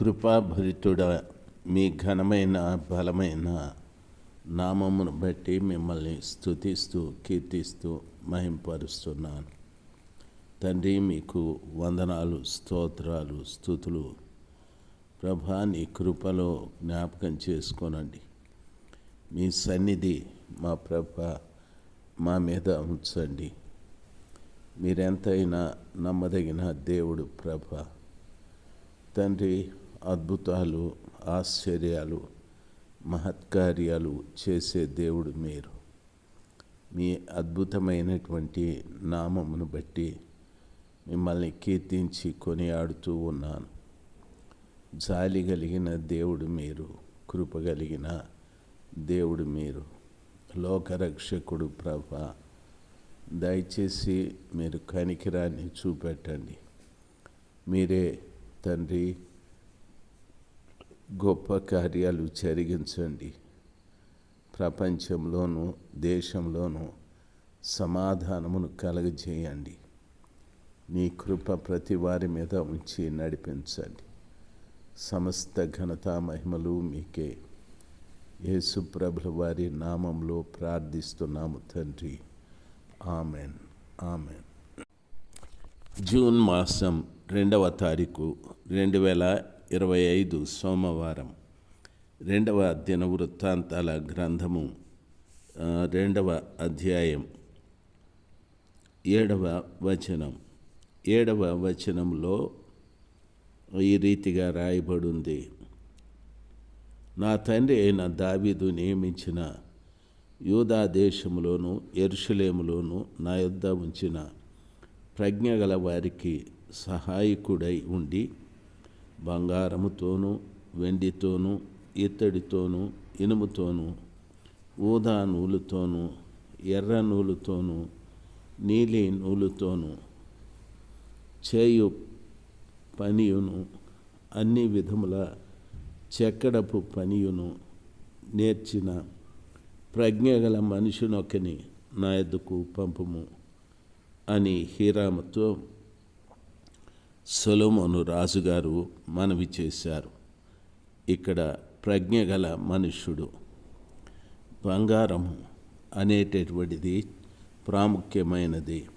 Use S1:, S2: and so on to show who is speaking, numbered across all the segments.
S1: కృపాభరితుడ మీ ఘనమైన బలమైన నామమును బట్టి మిమ్మల్ని స్తుతిస్తూ కీర్తిస్తూ మహింపరుస్తున్నాను. తండ్రి మీకు వందనాలు స్తోత్రాలు స్థుతులు. ప్రభా నీ కృపలో జ్ఞాపకం చేసుకోనండి. మీ సన్నిధి మా ప్రభ మా మీద ఉంచండి. మీరెంతైనా నమ్మదగిన దేవుడు ప్రభ. తండ్రి అద్భుతాలు ఆశ్చర్యాలు మహత్కార్యాలు చేసే దేవుడు మీరు. మీ అద్భుతమైనటువంటి నామమును బట్టి మిమ్మల్ని కీర్తించి కొనియాడుతూ ఉన్నాను. జాలి కలిగిన దేవుడు మీరు కృప కలిగిన దేవుడు మీరు. లోకరక్షకుడు ప్రభ దయచేసి మీరు కనికిరాన్ని చూపెట్టండి. మీరే తండ్రి గొప్ప కార్యాలు జరిగించండి. ప్రపంచంలోనూ దేశంలోనూ సమాధానమును కలగజేయండి. నీ కృప ప్రతి వారి మీద ఉంచి నడిపించండి. సమస్త ఘనత మహిమలు మీకే. యేసుప్రభుల వారి నామంలో ప్రార్థిస్తున్నాము తండ్రి. ఆమెన్. ఆమెన్. జూన్ మాసం రెండవ తారీఖు రెండు వేల ఇరవై ఐదు సోమవారం. రెండవ దిన వృత్తాంతాల గ్రంథము రెండవ అధ్యాయం. ఏడవ వచనం. ఏడవ వచనంలో ఈ రీతిగా రాయబడింది. నా తండ్రి అయిన దావీదు నియమించిన యూదా దేశములోను నా యొద్ద ఉంచిన ప్రజ్ఞ గల వారికి సహాయకుడై ఉండి బంగారముతోనూ వెండితోనూ ఇత్తడితోనూ ఇనుముతోనూ ఊదా నూలుతోనూ ఎర్ర నూలుతోనూ నీలి నూలుతోనూ చేయు పనియును అన్ని విధముల చెక్కడపు పనియును నేర్చిన ప్రజ్ఞగల మనుషునొకని నా ఎద్దుకు పంపము అని హీరాముతో సొలొమోను రాజుగారు మనవి చేశారు. ఇక్కడ ప్రజ్ఞ గల మనుష్యుడు బంగారము అనేటటువంటిది ప్రాముఖ్యమైనది.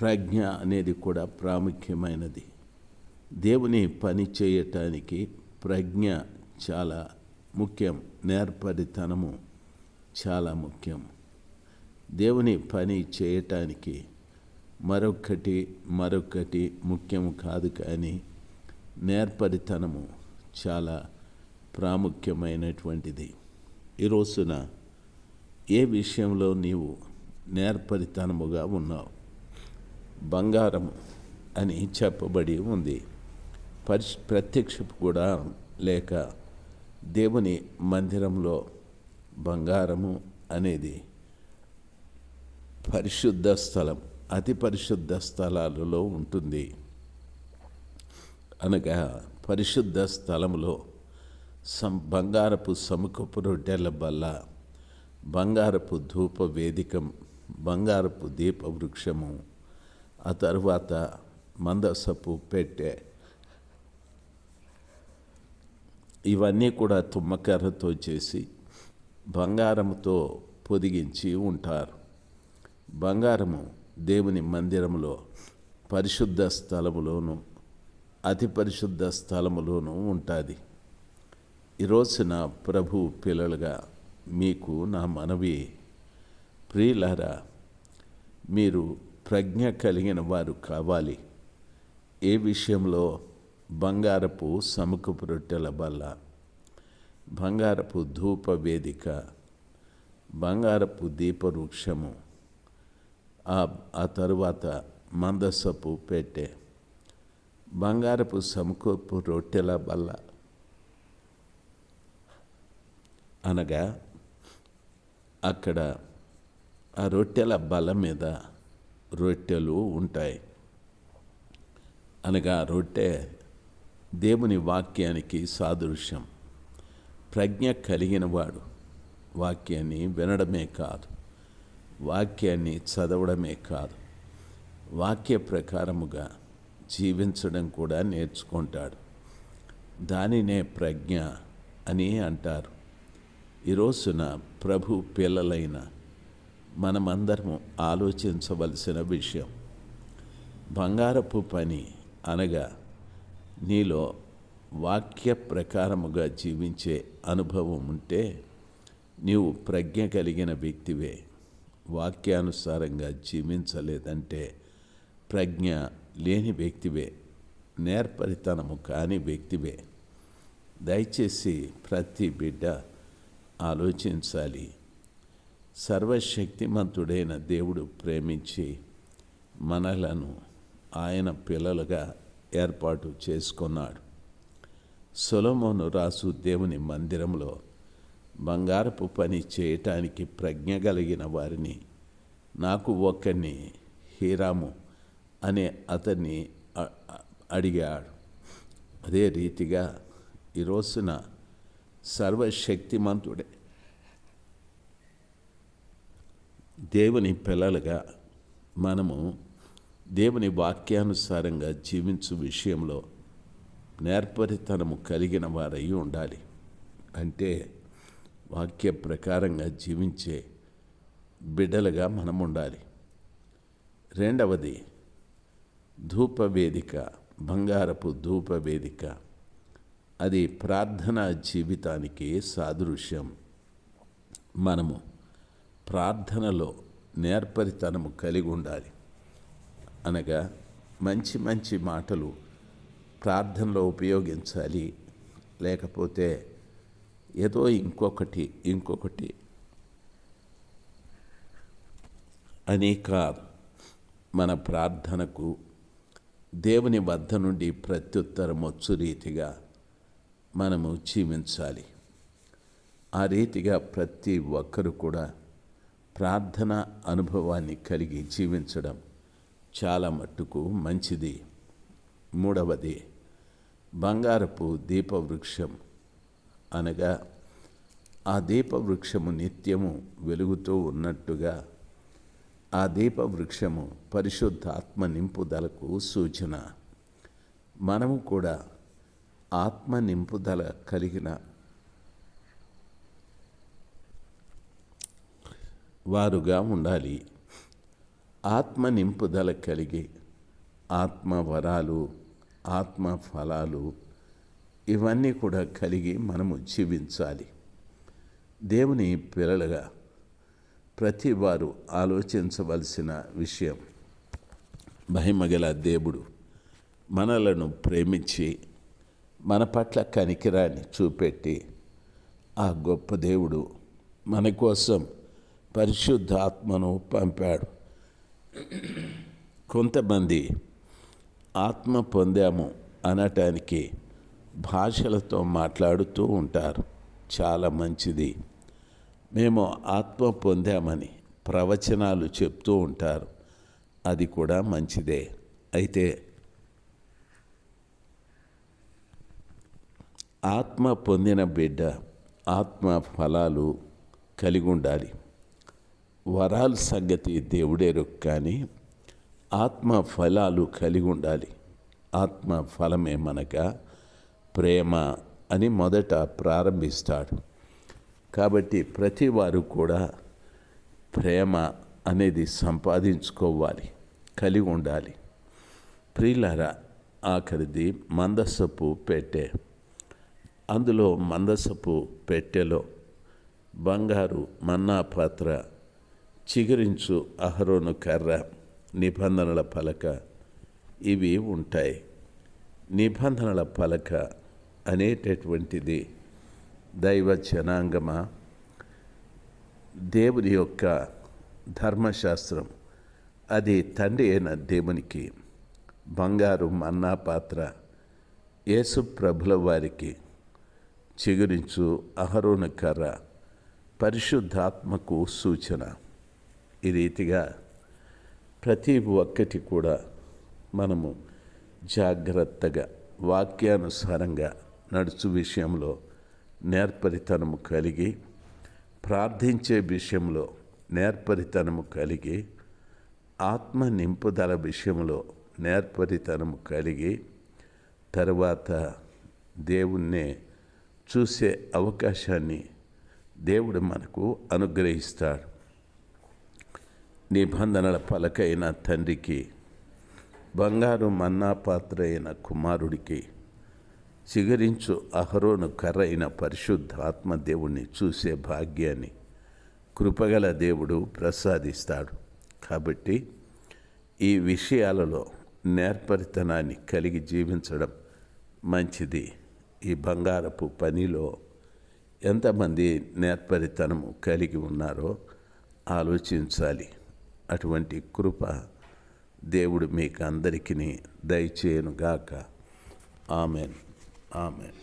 S1: ప్రజ్ఞ అనేది కూడా ప్రాముఖ్యమైనది. దేవుని పని చేయటానికి ప్రజ్ఞ చాలా ముఖ్యం. నేర్పరితనము చాలా ముఖ్యం. దేవుని పని చేయటానికి మరొకటి మరొకటి ముఖ్యం కాదు కానీ నేర్పరితనము చాలా ప్రాముఖ్యమైనటువంటిది. ఈ రోజున ఏ విషయంలో నీవు నేర్పరితనముగా ఉన్నావు? బంగారం అని చెప్పబడి ఉంది. పరిష్ ప్రత్యక్షపు కూడా లేక దేవుని మందిరంలో బంగారము అనేది పరిశుద్ధ స్థలం. అతి పరిశుద్ధ స్థలాలలో ఉంటుంది. అనగా పరిశుద్ధ స్థలంలో సం బంగారపు సముఖపు రొట్టెల బల్ల బంగారపు ధూప వేదికం బంగారపు దీప వృక్షము ఆ తరువాత మందసపు పెట్టె. ఇవన్నీ కూడా తుమ్మకర్రతో చేసి బంగారముతో పొదిగించి ఉంటారు. బంగారము దేవుని మందిరములో పరిశుద్ధ స్థలములోను అతి పరిశుద్ధ స్థలములోనూ ఉంటుంది. ఈరోజున ప్రభు పిల్లలుగా మీకు నా మనవి ప్రియులారా మీరు ప్రజ్ఞ కలిగిన వారు కావాలి. ఏ విషయంలో బంగారపు సముఖపు రొట్టెల బల్ల బంగారపు ధూప వేదిక బంగారపు దీపవృక్షము ఆ ఆ తరువాత మందసపు పెట్టె బంగారపు సమకూర్పు రొట్టెల బల్ల. అనగా అక్కడ ఆ రొట్టెల బల్ల మీద రొట్టెలు ఉంటాయి. అనగా రొట్టె దేవుని వాక్యానికి సాదృశ్యం. ప్రజ్ఞ కలిగిన వాడు వాక్యాన్ని వినడమే కాదు. వాక్యాన్ని చదవడమే కాదు. వాక్య ప్రకారముగా జీవించడం కూడా నేర్చుకుంటాడు. దానినే ప్రజ్ఞ అని అంటారు. ఈ రోజున ప్రభు పిల్లలైన మనమందరము ఆలోచించవలసిన విషయం. బంగారపు పని అనగా నీలో వాక్య ప్రకారముగా జీవించే అనుభవం ఉంటే నీవు ప్రజ్ఞ కలిగిన వ్యక్తివే. వాక్యానుసారంగా జీవించలేదంటే ప్రజ్ఞ లేని వ్యక్తివే నేర్పరితనము కాని వ్యక్తివే. దయచేసి ప్రతి బిడ్డ ఆలోచించాలి. సర్వశక్తిమంతుడైన దేవుడు ప్రేమించి మనలను ఆయన పిల్లలుగా ఏర్పాటు చేసుకున్నాడు. సొలమోను రాసు దేవుని మందిరంలో బంగారపు పని చేయటానికి ప్రజ్ఞ కలిగిన వారిని. నాకు ఒక్కరిని హీరాము అనే అతన్ని అడిగాడు. అదే రీతిగా ఈ రోజున సర్వశక్తిమంతుడే. దేవుని పిల్లలుగా మనము దేవుని వాక్యానుసారంగా జీవించు విషయంలో నేర్పరితనము కలిగిన వారై ఉండాలి. అంటే వాక్య ప్రకారంగా జీవించే బిడ్డలుగా మనం ఉండాలి రెండవది ధూపవేదిక బంగారపు ధూపవేదిక. అది ప్రార్థనా జీవితానికి సాదృశ్యం. మనము ప్రార్థనలో నేర్పరితనము కలిగి ఉండాలి అనగా మంచి మంచి మాటలు ప్రార్థనలో ఉపయోగించాలి. లేకపోతే ఏదో ఇంకొకటి ఇంకొకటి. అనేక మన ప్రార్థనకు దేవుని వద్ద నుండి ప్రత్యుత్తరం వచ్చు రీతిగా మనము జీవించాలి. ఆ రీతిగా ప్రతి ఒక్కరు కూడా ప్రార్థన అనుభవాన్ని కలిగి జీవించడం చాలా మట్టుకు మంచిది. మూడవది బంగారపు దీపవృక్షం. అనగా ఆ దీపవృక్షము నిత్యము వెలుగుతూ ఉన్నట్టుగా ఆ దీపవృక్షము పరిశుద్ధాత్మ నింపుదలకు సూచన. మనము కూడా ఆత్మ నింపుదల కలిగిన వారుగా ఉండాలి. ఆత్మ నింపుదల కలిగి ఆత్మ వరాలు ఆత్మ ఫలాలు ఇవన్నీ కూడా కలిగి మనము జీవించాలి. దేవుని పిల్లలుగా ప్రతి వారు ఆలోచించవలసిన విషయం మహిమగల దేవుడు మనలను ప్రేమించి మన పట్ల కనికిరాన్ని చూపెట్టి ఆ గొప్ప దేవుడు మన కోసం పరిశుద్ధాత్మను పంపాడు. కొంతమంది ఆత్మ పొందాము అనటానికి భాషలతో మాట్లాడుతూ ఉంటారు. చాలా మంచిది. మేము ఆత్మ పొందామని ప్రవచనాలు చెప్తూ ఉంటారు. అది కూడా మంచిదే. అయితే ఆత్మ పొందిన బిడ్డ ఆత్మ ఫలాలు కలిగి ఉండాలి వరాల సంగతి దేవుడేరు కానీ ఆత్మ ఫలాలు కలిగి ఉండాలి ఆత్మ ఫలమేమనగా ప్రేమ అని మొదట ప్రారంభిస్తాడు. కాబట్టి ప్రతి వారు కూడా ప్రేమ అనేది సంపాదించుకోవాలి కలిగి ఉండాలి. ప్రియులారా ఆఖరిది మందసపు పెట్టె. అందులో మందసపు పెట్టెలో బంగారు మన్నా పాత్ర చిగురించు అహరోను కర్ర నిబంధనల పలక ఇవి ఉంటాయి. నిబంధనల పలక అనేటటువంటిది దైవ జనాంగమ? దేవుని యొక్క ధర్మశాస్త్రం. అది తండ్రి అయిన దేవునికి బంగారు మన్నా పాత్ర యేసు ప్రభుల వారికి చిగురించు అహరోను కర్ర పరిశుద్ధాత్మకు సూచన. ఈ రీతిగా ప్రతి ఒక్కటి కూడా మనము జాగ్రత్తగా వాక్యానుసారంగా నడుచు విషయంలో నేర్పరితనము కలిగి ప్రార్థించే విషయంలో నేర్పరితనము కలిగి ఆత్మ నింపుదల విషయంలో నేర్పరితనము కలిగి తరువాత దేవుణ్ణే చూసే అవకాశాన్ని దేవుడు మనకు అనుగ్రహిస్తాడు. నిబంధనల పలకైన తండ్రికి బంగారు మన్నా పాత్ర అయిన కుమారుడికి చిగురించు అహరోను కర్ర అయిన పరిశుద్ధ ఆత్మదేవుణ్ణి చూసే భాగ్యాన్ని కృపగల దేవుడు ప్రసాదిస్తాడు. కాబట్టి ఈ విషయాలలో నేర్పరితనాన్ని కలిగి జీవించడం మంచిది. ఈ బంగారపు పనిలో ఎంతమంది నేర్పరితనము కలిగి ఉన్నారో ఆలోచించాలి. అటువంటి కృప దేవుడు మీకు అందరికీ దయచేయనుగాక. ఆమెన్. ఆమెన్